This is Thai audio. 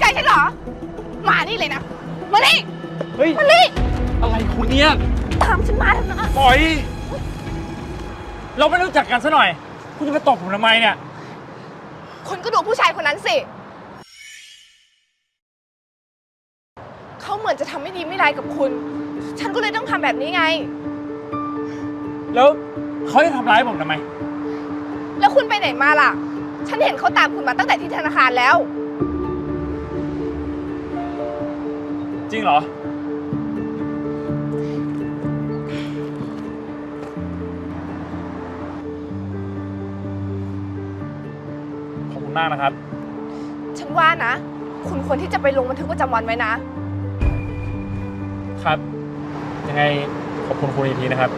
ใจฉันเหรอ มานี่เลยนะ มานี่ เฮ้ย มานี่ อะไรคุณเนี่ย ตามฉันมาเถอะนะ ปล่อย เราไม่รู้จักกันซะหน่อย คุณจะมาตบผมทำไมเนี่ย คุณก็ดูผู้ชายคนนั้นสิ เขาเหมือนจะทำไม่ดีไม่ร้ายกับคุณ ฉันก็เลยต้องทำแบบนี้ไง แล้วเขาจะทำร้ายผมทำไม แล้วคุณไปไหนมาล่ะ ฉันเห็นเขาตามคุณมาตั้งแต่ที่ธนาคารแล้ว จริงเหรอ ขอบคุณมากนะครับ ฉันว่านะ คุณควรที่จะไปลงบันทึกประจำวันไว้นะ ครับ ยังไงขอบคุณคุณอีกทีนะครับ